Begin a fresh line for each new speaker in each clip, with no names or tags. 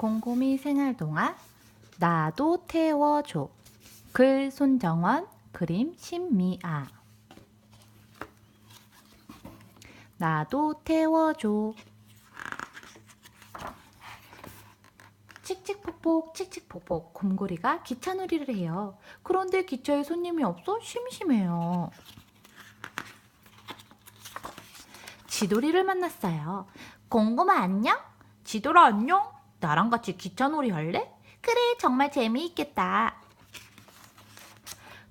곰곰이 생활동화 나도 태워줘 글 손정원 그림 신미아 나도 태워줘 칙칙폭폭 칙칙폭폭 곰고리가 기차놀이를 해요. 그런데 기차에 손님이 없어 심심해요. 지돌이를 만났어요. 곰곰아 안녕? 지돌아 안녕? 나랑 같이 기차놀이 할래? 그래 정말 재미있겠다.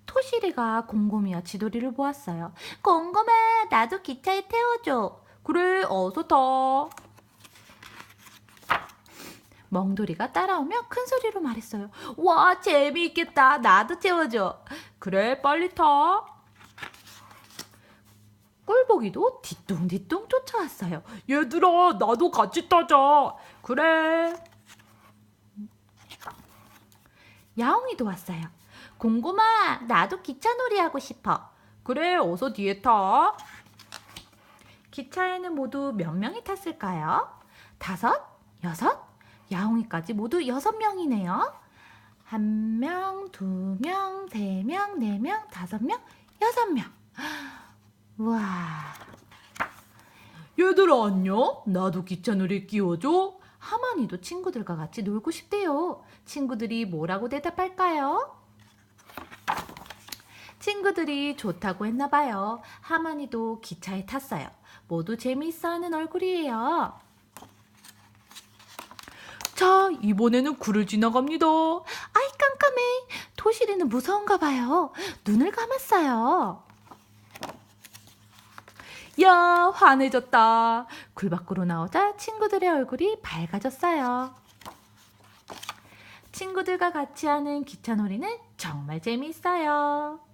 토시리가 곰곰이와 지돌이를 보았어요. 곰곰아 나도 기차에 태워줘. 그래 어서 타. 멍돌이가 따라오며 큰 소리로 말했어요. 와 재미있겠다. 나도 태워줘. 그래 빨리 타. 꿀보기도 뒤뚱뒤뚱 쫓아왔어요. 얘들아, 나도 같이 타자. 그래. 야옹이도 왔어요. 공곰아, 나도 기차놀이 하고 싶어. 그래, 어서 뒤에 타. 기차에는 모두 몇 명이 탔을까요? 다섯, 여섯, 야옹이까지 모두 여섯 명이네요. 한 명, 두 명, 세 명, 네 명, 다섯 명, 여섯 명. 우와. 얘들아 안녕? 나도 기차놀이 끼워줘. 하만이도 친구들과 같이 놀고 싶대요. 친구들이 뭐라고 대답할까요? 친구들이 좋다고 했나 봐요. 하만이도 기차에 탔어요. 모두 재미있어하는 얼굴이에요. 자, 이번에는 굴을 지나갑니다. 아이 깜깜해. 토시리는 무서운가 봐요. 눈을 감았어요. 야, 환해졌다. 굴 밖으로 나오자 친구들의 얼굴이 밝아졌어요. 친구들과 같이 하는 기차놀이는 정말 재미있어요.